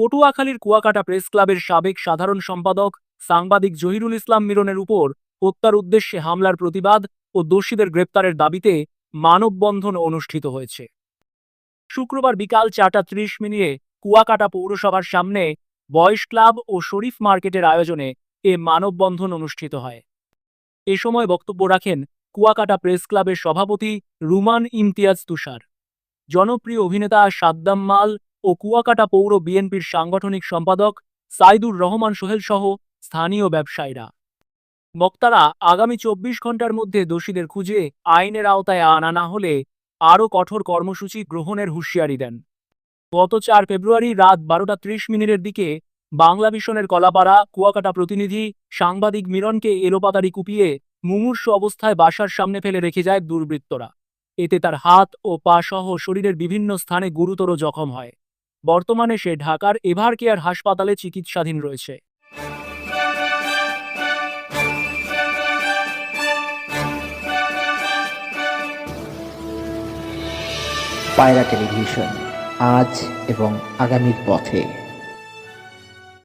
পটুয়াখালীর কুয়াকাটা প্রেস ক্লাবের সাবেক সাধারণ সম্পাদক সাংবাদিক জহিরুল ইসলাম মিরনের উপর হত্যার উদ্দেশ্যে হামলার প্রতিবাদ ও দোষীদের গ্রেপ্তারের দাবিতে মানববন্ধন অনুষ্ঠিত হয়েছে। শুক্রবার বিকাল চারটা ত্রিশ মিনিটে কুয়াকাটা পৌরসভার সামনে বয়েস ক্লাব ও শরীফ মার্কেটের আয়োজনে এ মানববন্ধন অনুষ্ঠিত হয়। এ সময় বক্তব্য রাখেন কুয়াকাটা প্রেস ক্লাবের সভাপতি রুমান ইমতিয়াজ তুষার। জনপ্রিয় অভিনেতা সাদ্দাম মাল ও কুয়াকাটা পৌর বিএনপির সাংগঠনিক সম্পাদক সাইদুর রহমান সোহেল সহ স্থানীয় ব্যবসায়ীরা। বক্তারা আগামী চব্বিশ ঘণ্টার মধ্যে দোষীদের খুঁজে আইনের আওতায় আনা না হলে আরও কঠোর কর্মসূচি গ্রহণের হুঁশিয়ারি দেন। গত চার ফেব্রুয়ারি রাত বারোটা ত্রিশ মিনিটের দিকে বাংলা ভিশনের কলাপাড়া কুয়াকাটা প্রতিনিধি সাংবাদিক মিরনকে এলোপাতাড়ি কুপিয়ে মুমূর্ষু অবস্থায় বাসার সামনে ফেলে রেখে যায় দুর্বৃত্তরা। এতে তার হাত ও পা সহ শরীরের বিভিন্ন স্থানে গুরুতর জখম হয়। বর্তমানে সে ঢাকার এভার কেয়ার হাসপাতালে চিকিৎসাধীন রয়েছে। পায়রা টেলিভিশন আজ এবং আগামীর পথে।